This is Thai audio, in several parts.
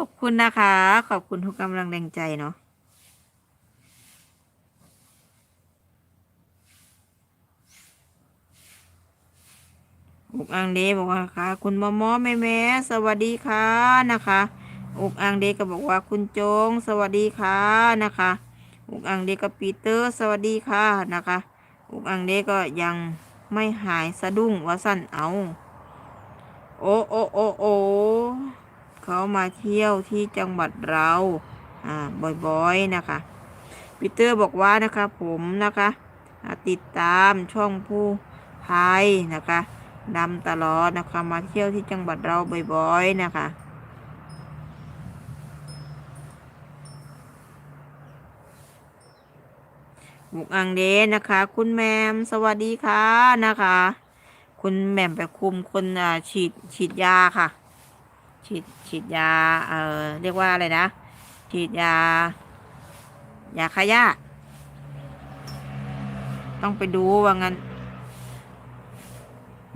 อบคุณนะคะ ขอบคุณทุกกำลังแรงใจเนาะอกอังเดบอกว่าค่ะ คุณมอมอแม่แม่สวัสดีค่ะนะคะอกอังเดก็บอกว่าคุณโจง สวัสดีค่ะนะคะอกอังเดกับปีเตอร์สวัสดีค่ะนะคะอกอังเดก็ยังไม่หายสะดุ้งว่าสั่นเอา โอ้โอ้โอ้โอ้ เขามาเที่ยวที่จังหวัดเราอ่าบ่อยๆนะคะปีเตอร์บอกว่านะคะผมนะคะติดตามช่องผู้พายนะคะดำตลอดนะคะมาเที่ยวที่จังหวัดเราบ่อยๆนะคะบุกอังเดนนะคะ คุณแมมสวัสดีค่ะนะคะ คุณแม่มไปคุมคนอ่าฉีดฉีดยาค่ะ ฉีดฉีดยา เอ่อ เรียกว่าอะไรนะ ฉีดยา ยาฆ่าหญ้า ต้องไปดูว่างั้น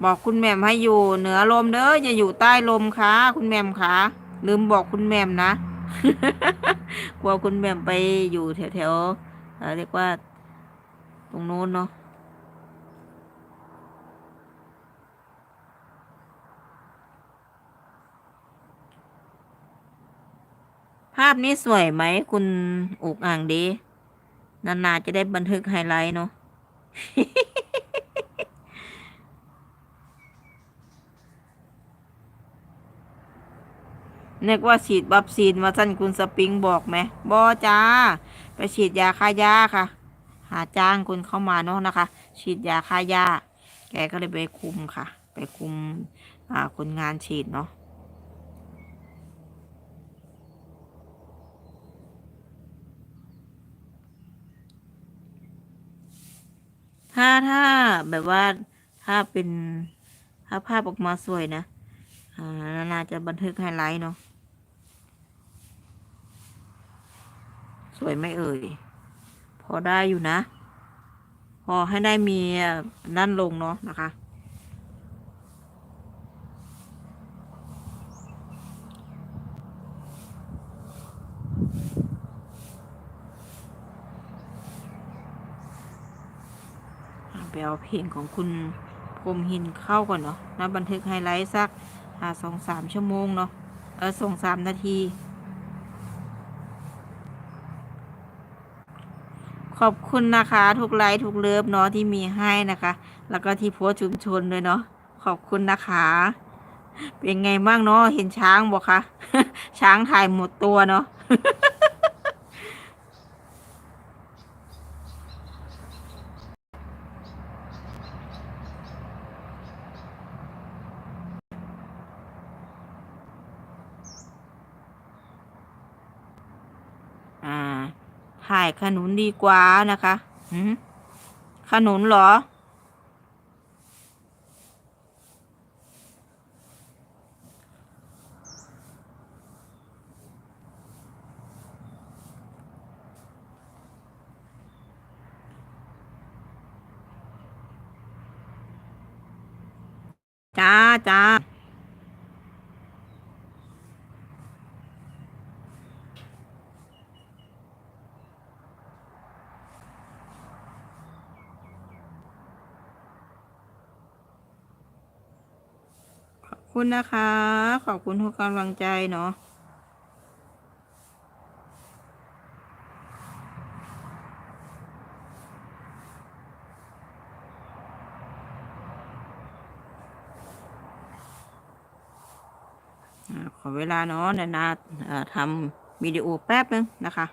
บอกคุณแม่มให้อยู่เหนือลมเด้ออย่าอยู่ใต้ลมค่ะคุณแม่มค่ะลืมบอกคุณแม่มนะ กลัวคุณแม่มไปอยู่แถวๆเเรียกว่า ตรงโน้นเนาะ ภาพนี้สวยไหมคุณอุกอ่างดี นานๆจะได้บันทึกไฮไลท์เนาะนึกว่าฉีดวัคซีนมาสั้นคุณสปริงบอกไหมบอจ้า ไปฉีดยาฆ่าหญ้าค่ะ หาจ้างคุณเข้ามาเนาะนะคะ ฉีดยาฆ่าหญ้าแกก็เลยไปคุมค่ะ ไปคุม อ่าคนงานฉีดเนาะ ถ้าถ้าแบบว่าถ้าเป็นถ้าภาพออกมาสวยนะ อ่านาจะบันทึกไฮไลท์เนาะสวยไม่เอ่ย พอได้อยู่นะ พอให้ได้มีนั่นลงเนาะนะคะ ไปเอาเพลงของคุณพรมหินเข้าก่อนเนาะนะบันทึกไฮไลท์สักหาสองสามชั่วโมงเนาะเออส่งสามนาที ขอบคุณนะคะ ทุกไลค์ทุกเลิฟเนาะที่มีให้นะคะ แล้วก็ที่โพสชุมชนด้วยเนาะขอบคุณนะคะ เป็นไงบ้างเนาะเห็นช้างบอกคะช้างถ่ายหมดตัวเนาะ อ่า ถ่ายขนุนดีกว่านะคะหืขนุนเหรอ จ้าจ้า คุณนะคะ ขอบคุณทุกกำลังใจเนาะขอเวลาเนาะนานาทำวิดีโอแป๊บนึงนะคะ